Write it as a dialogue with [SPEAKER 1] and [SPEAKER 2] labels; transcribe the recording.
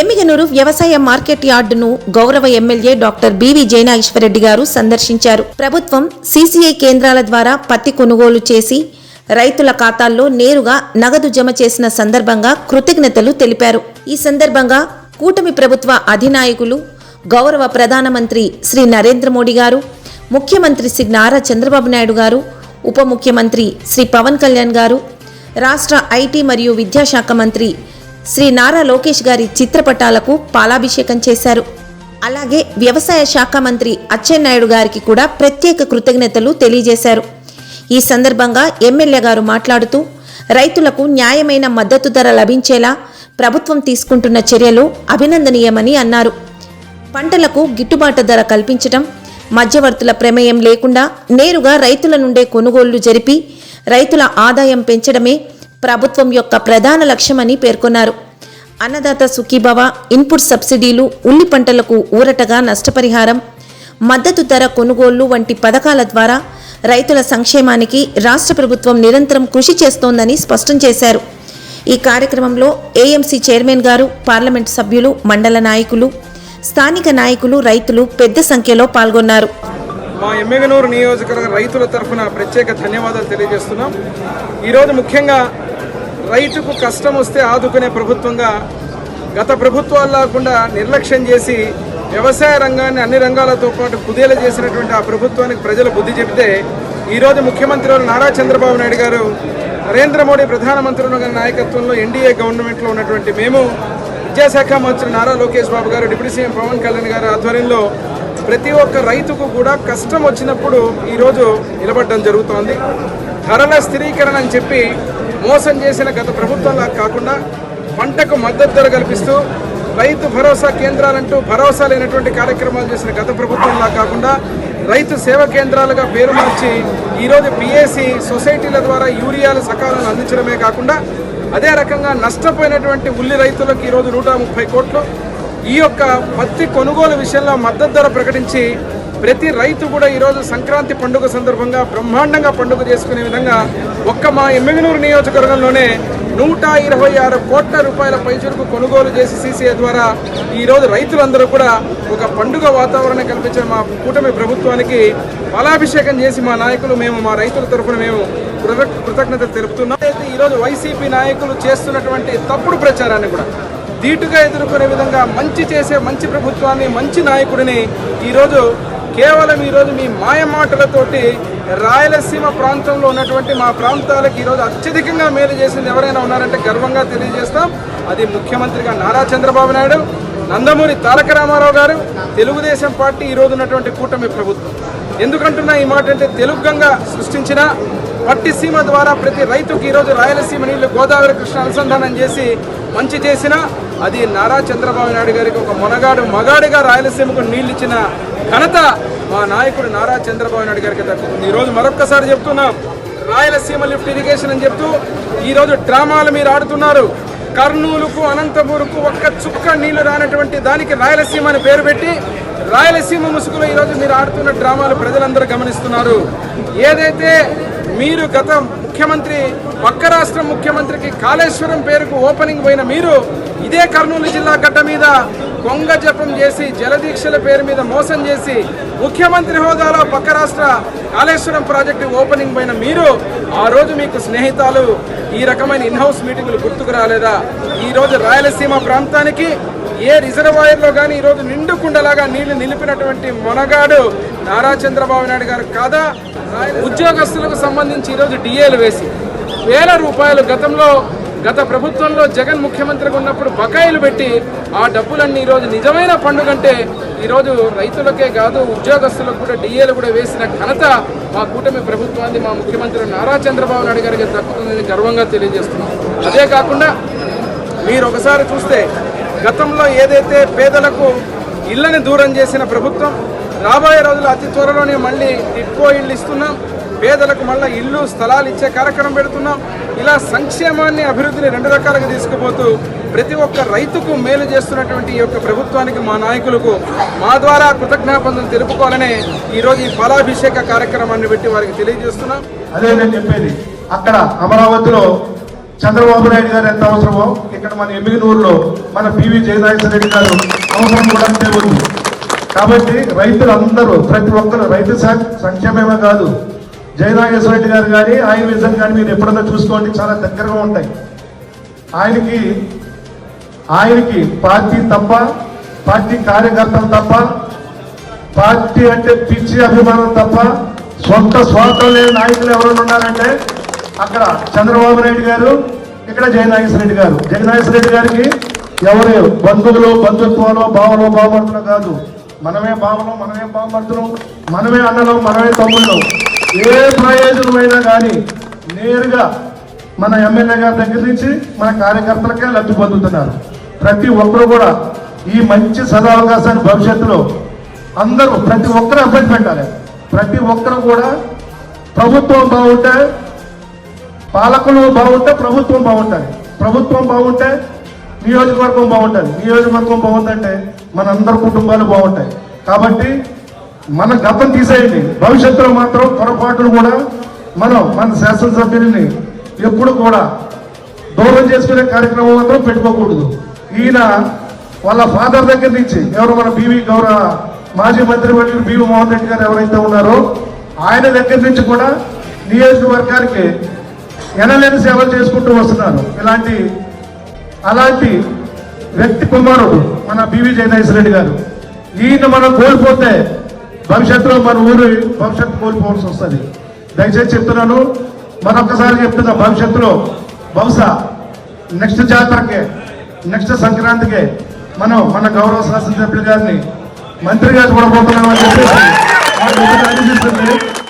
[SPEAKER 1] ఎమ్మిగనూరు వ్యవసాయ మార్కెట్ యార్డును గౌరవ MLA doctor BV Jayanageswara Reddy గారు సందర్శించారు. ప్రభుత్వం సీసీఐ కేంద్రాల ద్వారా పత్తి కొనుగోలు చేసి రైతుల ఖాతాల్లో నేరుగా నగదు జమ చేసిన సందర్భంగా కృతజ్ఞతలు తెలిపారు. ఈ సందర్భంగా కూటమి ప్రభుత్వ అధినాయకులు గౌరవ ప్రధానమంత్రి శ్రీ నరేంద్ర మోడీ గారు ముఖ్యమంత్రి శ్రీ నారా చంద్రబాబు నాయుడు గారు ఉప ముఖ్యమంత్రి శ్రీ పవన్ కళ్యాణ్ గారు రాష్ట్ర ఐటీ మరియు విద్యాశాఖ మంత్రి శ్రీ నారా లోకేష్ గారి చిత్రపటాలకు పాలాభిషేకం చేశారు. అలాగే వ్యవసాయ శాఖ మంత్రి అచ్చెన్నాయుడు గారికి కూడా ప్రత్యేక కృతజ్ఞతలు తెలియజేశారు. ఈ సందర్భంగా ఎమ్మెల్యే గారు మాట్లాడుతూ రైతులకు న్యాయమైన మద్దతు ధర లభించేలా ప్రభుత్వం తీసుకుంటున్న చర్యలు అభినందనీయమని అన్నారు. పంటలకు గిట్టుబాటు ధర కల్పించడం మధ్యవర్తుల ప్రమేయం లేకుండా నేరుగా రైతుల నుండే కొనుగోళ్ళు జరిపి రైతుల ఆదాయం పెంచడమే ప్రభుత్వం యొక్క ప్రధాన లక్ష్యమని పేర్కొన్నారు. అన్నదాత సుఖీభవ ఇన్పుట్ సబ్సిడీలు ఉల్లి పంటలకు ఊరటగా నష్టపరిహారం మద్దతు ధర కొనుగోళ్ళు వంటి పథకాల ద్వారా రైతుల సంక్షేమానికి రాష్ట్ర ప్రభుత్వం నిరంతరం కృషి చేస్తోందని స్పష్టం చేశారు. ఈ కార్యక్రమంలో ఏఎంసీ చైర్మన్ గారు పార్లమెంటు సభ్యులు మండల నాయకులు స్థానిక నాయకులు రైతులు పెద్ద సంఖ్యలో పాల్గొన్నారు.
[SPEAKER 2] మా ఎమ్మెగనూరు నియోజకవర్గ రైతుల తరఫున ప్రత్యేక ధన్యవాదాలు తెలియజేస్తున్నాం. ఈరోజు ముఖ్యంగా రైతుకు కష్టం వస్తే ఆదుకునే ప్రభుత్వంగా గత ప్రభుత్వాలు లేకుండా నిర్లక్ష్యం చేసి వ్యవసాయ రంగాన్ని అన్ని రంగాలతో పాటు కుదేల చేసినటువంటి ఆ ప్రభుత్వానికి ప్రజలు బుద్ధి చెబితే ఈరోజు ముఖ్యమంత్రి నారా చంద్రబాబు నాయుడు గారు నరేంద్ర మోడీ ప్రధానమంత్రి ఉన్న నాయకత్వంలో ఎన్డీఏ గవర్నమెంట్లో ఉన్నటువంటి మేము విద్యాశాఖ మంత్రి నారా లోకేష్ బాబు గారు డిప్యూటీ సీఎం పవన్ కళ్యాణ్ గారు ఆధ్వర్యంలో ప్రతి ఒక్క రైతుకు కూడా కష్టం వచ్చినప్పుడు ఈరోజు నిలబడడం జరుగుతోంది. ధరల స్థిరీకరణ అని చెప్పి మోసం చేసిన గత ప్రభుత్వంలా కాకుండా పంటకు మద్దతు ధర కల్పిస్తూ రైతు భరోసా కేంద్రాలంటూ భరోసా లేనటువంటి కార్యక్రమాలు చేసిన గత ప్రభుత్వంలా కాకుండా రైతు సేవ కేంద్రాలుగా పేరు మార్చి ఈరోజు పిఏసి సొసైటీల ద్వారా యూరియాలు సకాలంలో అందించడమే కాకుండా అదే రకంగా నష్టపోయినటువంటి ఉల్లి రైతులకు ఈరోజు నూట ముప్పై కోట్లు ఈ యొక్క పత్తి కొనుగోలు విషయంలో మద్దతు ధర ప్రకటించి ప్రతి రైతు కూడా ఈరోజు సంక్రాంతి పండుగ సందర్భంగా బ్రహ్మాండంగా పండుగ చేసుకునే విధంగా ఒక్క మా ఎమ్మెగనూరు నియోజకవర్గంలోనే నూట ఇరవై ఆరు కోట్ల రూపాయల పైచురుకు కొనుగోలు చేసి సీసీఐ ద్వారా ఈరోజు రైతులందరూ కూడా ఒక పండుగ వాతావరణం కల్పించిన మా కూటమి ప్రభుత్వానికి ఫలాభిషేకం చేసి మా నాయకులు మేము మా రైతుల తరఫున మేము కృతజ్ఞతలు తెలుపుతున్నాం. అయితే ఈరోజు వైసీపీ నాయకులు చేస్తున్నటువంటి తప్పుడు ప్రచారాన్ని కూడా ధీటుగా ఎదుర్కొనే విధంగా మంచి చేసే మంచి ప్రభుత్వాన్ని మంచి నాయకుడిని ఈరోజు కేవలం ఈరోజు మీ మాయ మాటలతోటి రాయలసీమ ప్రాంతంలో ఉన్నటువంటి మా ప్రాంతాలకు ఈరోజు అత్యధికంగా మేలు చేసింది ఎవరైనా ఉన్నారంటే గర్వంగా తెలియజేస్తాం. అది ముఖ్యమంత్రిగా నారా చంద్రబాబు నాయుడు నందమూరి తారక రామారావు గారు తెలుగుదేశం పార్టీ ఈరోజు ఉన్నటువంటి కూటమి ప్రభుత్వం. ఎందుకంటున్నా ఈ మాట అంటే తెలుగు గంగ సృష్టించిన పట్టిసీమ ద్వారా ప్రతి రైతుకి ఈరోజు రాయలసీమ నీళ్ళు గోదావరి కృష్ణ అనుసంధానం చేసి మంచి చేసిన అది నారా చంద్రబాబు నాయుడు గారికి ఒక మొనగాడు మగాడిగా రాయలసీమకు నీళ్ళు ఇచ్చిన ఘనత మా నాయకుడు నారా చంద్రబాబు నాయుడు గారికి దక్కుతుంది. ఈరోజు మరొక్కసారి చెప్తున్నాం. రాయలసీమ లిఫ్ట్ ఇరిగేషన్ అని చెప్తూ ఈరోజు డ్రామాలు మీరు ఆడుతున్నారు. కర్నూలుకు అనంతపూర్కు ఒక్క చుక్క నీళ్ళు రానటువంటి దానికి రాయలసీమ అని పేరు పెట్టి రాయలసీమ ముసుగులో ఈరోజు మీరు ఆడుతున్న డ్రామాలు ప్రజలందరూ గమనిస్తున్నారు. ఏదైతే మీరు గత ముఖ్యమంత్రి పక్క రాష్ట్ర ముఖ్యమంత్రికి కాళేశ్వరం పేరుకు ఓపెనింగ్ పోయిన మీరు ఇదే కర్నూలు జిల్లా గడ్డ మీద కొంగ జపం చేసి జలదీక్షల పేరు మీద మోసం చేసి ముఖ్యమంత్రి హోదాలో పక్క రాష్ట్ర కాళేశ్వరం ప్రాజెక్టు ఓపెనింగ్ పోయిన మీరు ఆ రోజు మీకు స్నేహితాలు ఈ రకమైన ఇన్హౌస్ మీటింగులు గుర్తుకు రాలేదా? ఈ రోజు రాయలసీమ ప్రాంతానికి ఏ రిజర్వాయర్లో కానీ ఈరోజు నిండు కుండలాగా నీళ్ళు నిలిపినటువంటి మొనగాడు నారా చంద్రబాబు నాయుడు గారు కాదా? ఉద్యోగస్తులకు సంబంధించి ఈరోజు డిఏలు వేసి వేల రూపాయలు గతంలో గత ప్రభుత్వంలో జగన్ ముఖ్యమంత్రిగా ఉన్నప్పుడు బకాయిలు పెట్టి ఆ డబ్బులన్నీ ఈరోజు నిజమైన పండుగ అంటే ఈరోజు రైతులకే కాదు ఉద్యోగస్తులకు కూడా డిఏలు కూడా వేసిన ఘనత మా కూటమి ప్రభుత్వాన్ని మా ముఖ్యమంత్రి నారా చంద్రబాబు నాయుడు గారికి దక్కుతుందని గర్వంగా తెలియజేస్తున్నాం. అదే కాకుండా మీరు ఒకసారి చూస్తే గతంలో ఏదైతే పేదలకు ఇళ్ళని దూరం చేసిన ప్రభుత్వం రాబోయే రోజులు అతి త్వరలోనే మళ్ళీ టిట్కో ఇళ్ళు ఇస్తున్నాం. పేదలకు మళ్ళీ ఇల్లు స్థలాలు ఇచ్చే కార్యక్రమం పెడుతున్నాం. ఇలా సంక్షేమాన్ని అభివృద్ధిని రెండు రకాలుగా తీసుకుపోతూ ప్రతి ఒక్క రైతుకు మేలు చేస్తున్నటువంటి ఈ యొక్క ప్రభుత్వానికి మా నాయకులకు మా ద్వారా కృతజ్ఞాపనలు తెలుపుకోవాలనే ఈరోజు ఈ ఫలాభిషేక కార్యక్రమాన్ని పెట్టి వారికి తెలియజేస్తున్నాం.
[SPEAKER 3] అదే నేను చెప్పేది. అక్కడ అమరావతిలో చంద్రబాబు నాయుడు గారు ఎంత అవసరమో ఇక్కడ మన ఎమ్మిగనూరులో మన పివి జయనాథ రెడ్డి గారు అవసరం కూడా అంతే కాబట్టి రైతులందరూ ప్రతి ఒక్కరు రైతు సం- సంక్షేమమే కాదు. జయనాగేశ్వర రెడ్డి గారు కానీ ఆయన విజన్ కానీ మీరు ఎప్పుడన్నా చూసుకోండి చాలా దగ్గరగా ఉంటాయి. ఆయనకి ఆయనకి పార్టీ తప్ప పార్టీ కార్యకర్తలు తప్ప పార్టీ అంటే పిచ్చి అభిమానం తప్ప సొంత స్వార్థం లేని నాయకులు ఎవరైనా ఉన్నారంటే అక్కడ చంద్రబాబు నాయుడు గారు ఇక్కడ జయనాగేశ్వర రెడ్డి గారు. జయనాగేశ్వర రెడ్డి గారికి ఎవరు బంధువులు బంధుత్వాలు భావలో బావమర్తులు కాదు. మనమే భావలో మనమే బావమర్తులు మనమే అన్నలో మనమే తమ్ముళ్ళు. ఏ ప్రయోజనమైనా కానీ నేరుగా మన ఎమ్మెల్యే గారి దగ్గర నుంచి మన కార్యకర్తలకే లబ్ధి పొందుతున్నారు. ప్రతి ఒక్కరు కూడా ఈ మంచి సదావకాశాన్ని భవిష్యత్తులో అందరూ ప్రతి ఒక్కరు అభ్యర్థి పెట్టాలి. ప్రతి ఒక్కరు కూడా ప్రభుత్వం బాగుంటే పాలకులు బాగుంటే ప్రభుత్వం బాగుంటుంది. ప్రభుత్వం బాగుంటే నియోజకవర్గం బాగుంటుంది. నియోజకవర్గం బాగుందంటే మన అందరి కుటుంబాలు బాగుంటాయి. కాబట్టి మన గతం తీసేయండి. భవిష్యత్తులో మాత్రం పొరపాటును కూడా మనం మన శాసనసభ్యుల్ని ఎప్పుడు కూడా దూరం చేసుకునే కార్యక్రమం మాత్రం పెట్టుకోకూడదు. ఈయన వాళ్ళ ఫాదర్ దగ్గర నుంచి ఎవరు మన బీవీ గౌరవ మాజీ మంత్రి వర్యులు బీవీ మోహన్ రెడ్డి గారు ఎవరైతే ఉన్నారో ఆయన దగ్గర నుంచి కూడా నియోజకవర్గానికి ఎనలేని సేవలు చేసుకుంటూ వస్తున్నారు. ఇలాంటి అలాంటి వ్యక్తి కుమారుడు మన బివి జయనాథ్ రెడ్డి గారు. ఈయన మనం కోల్పోతే భవిష్యత్తులో మన ఊరు భవిష్యత్తు కోల్పోవాల్సి వస్తుంది. దయచేసి చెప్తున్నాను మరొకసారి చెప్తున్నా భవిష్యత్తులో బహుశా నెక్స్ట్ జాతరకే నెక్స్ట్ సంక్రాంతికే మనం మన గౌరవ శాసనసభ్యులు గారిని మంత్రి గారు కూడా పోతున్నామని చెప్పేసి నాకు